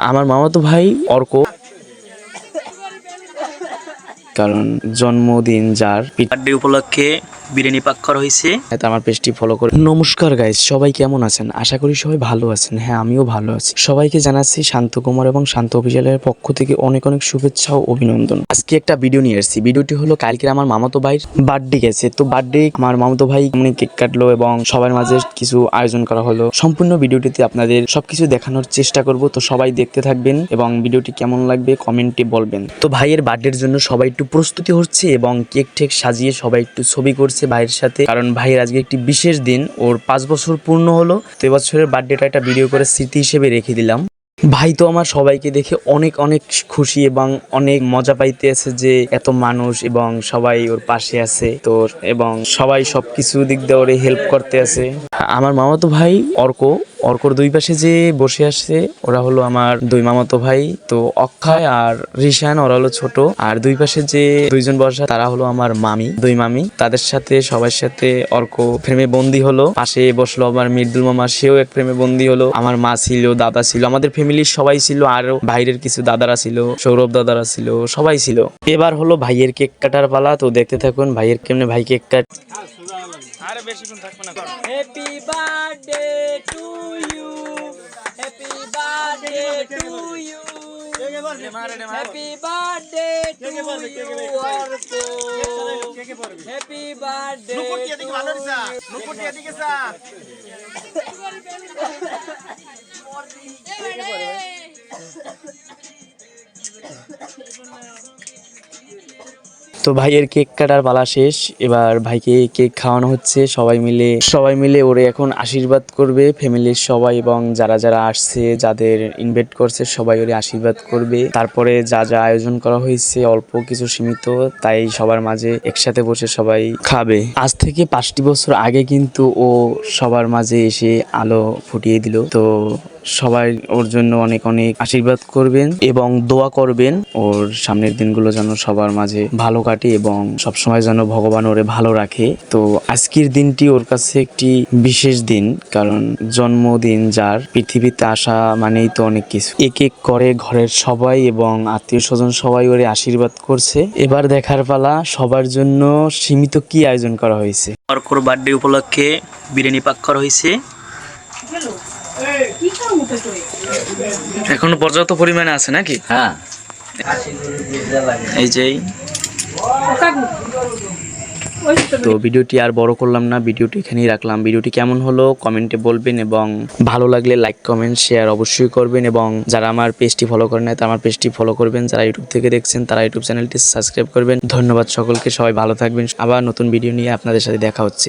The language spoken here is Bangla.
আমার মামাতো ভাই অর্ক। কারণ জন্মদিন যার বার্থডে উপলক্ষে বিরিয়ানি পাক করা হয়েছে। হয়তো আমার পেজটি ফলো করে নমস্কার গাইস সবাই কেমন আছেন? আশা করি সবাই ভালো আছেন। হ্যাঁ আমিও ভালো আছি। সবাইকে জানাচ্ছি শান্ত কুমার এবং শান্ত অফিসিয়ালের পক্ষ থেকে অনেক অনেক শুভেচ্ছা ও অভিনন্দন। আজকে একটা ভিডিও নিয়ে এসেছি। ভিডিওটি হলো কালকে আমার মামাতো ভাইয়ের বার্থডে গেছে। তো বার্থডে আমার মামাতো ভাই এমনি কেক কাটলো এবং সবার মাঝে কিছু আয়োজন করা হলো। সম্পূর্ণ ভিডিওটিতে আপনাদের সবকিছু দেখানোর চেষ্টা করব। তো সবাই দেখতে থাকবেন এবং ভিডিওটি কেমন লাগবে কমেন্টে বলবেন। তো ভাইয়ের বার্থডের জন্য সবাই একটু প্রস্তুতি হচ্ছে এবং কেক ঠেক সাজিয়ে সবাই একটু ছবি করছে ভাইয়ের সাথে। কারণ ভাইয়ের আজকে একটি বিশেষ দিন, ওর পাঁচ বছর পূর্ণ হলো। তো এবছরের বার্থডেটা একটা ভিডিও করে স্মৃতি হিসেবে রেখে দিলাম। ভাই তো আমার সবাইকে দেখে অনেক অনেক খুশি এবং অনেক মজা পাইতে আছে যে এত মানুষ এবং সবাই ওর পাশে আছে। তো এবং সবাই সবকিছু দিক দিয়ে ওরে হেল্প করতে আছে। আমার মামাতো ভাই অর্ক অর্কর দুই পাশে যে বসে আসছে, ওরা হলো আমার দুই মামাতো ভাই, তো অক্ষয় আর রিশান, ওরা হলো ছোট। আর দুই পাশে যে দুইজন বসা, তারা হলো আমার মামি, দুই মামি। তাদের সাথে, সবার সাথে অর্ক প্রেমে বন্দি হলো। পাশে বসল আমার মৃদুল মামা, সেও এক প্রেমে বন্দি হলো। আমার মা ছিল, দাদা ছিল, আমাদের ফ্যামিলির সবাই ছিল, আরও বাইরের কিছু দাদারা ছিল, সৌরভ দাদারা ছিল, সবাই ছিল। এবার হলো ভাইয়ের কেক কাটার পালা, তো দেখতে থাকুন ভাইয়ের কেমনে ভাই cake cut Happy birthday to you. Happy birthday to you. Happy birthday to you. Orko. Happy birthday to you. তো ভাইয়ের কেক কাটার পালা শেষ। এবার ভাইকে কেক খাওয়ানো হচ্ছে, সবাই মিলে সবাই মিলে ওরে এখন আশীর্বাদ করবে ফ্যামিলির সবাই এবং যারা যারা আসছে, যাদের ইনভাইট করছে, সবাই ওরে আশীর্বাদ করবে। তারপরে যা যা আয়োজন করা হয়েছে, অল্প কিছু সীমিত, তাই সবার মাঝে একসাথে বসে সবাই খাবে। আজ থেকে পাঁচটি বছর আগে কিন্তু ও সবার মাঝে এসে আলো ফুটিয়ে দিল। তো সবাই ওর জন্য অনেক অনেক আশীর্বাদ করবেন এবং দোয়া করবেন। ওর সামনের দিনগুলো যেন সবার মাঝে ভালো কাটে এবং সবসময় যেন ভগবান ওরে ভালো রাখে। তো আজকের দিনটি ওর কাছে একটি বিশেষ দিন, কারণ জন্মদিন যার, পৃথিবীতে আসা মানেই তো অনেক কিছু। এক এক করে ঘরের সবাই এবং আত্মীয় স্বজন সবাই ওরে আশীর্বাদ করছে। এবার দেখার পালা, সবার জন্য সীমিত কি আয়োজন করা হয়েছে? অর্কর বার্থডে উপলক্ষে বিরিয়ানি পাক করা হয়েছে। এখনও পর্যাপ্ত পরিমাণে আছে নাকি? হ্যাঁ। এই যে তো ভিডিওটি আর বড় করলাম না ভিডিওটি এখানেই রাখলাম। ভিডিওটি কেমন হলো কমেন্টে বলবেন এবং ভালো লাগলে লাইক কমেন্ট শেয়ার অবশ্যই করবেন এবং যারা আমার পেজটি ফলো করেন না তারা আমার পেজটি ফলো করবেন। যারা ইউটিউব থেকে দেখছেন তারা ইউটিউব চ্যানেলটি সাবস্ক্রাইব করবেন। ধন্যবাদ সকলকে সবাই ভালো থাকবেন। আবার নতুন ভিডিও নিয়ে আপনাদের সাথে দেখা হচ্ছে।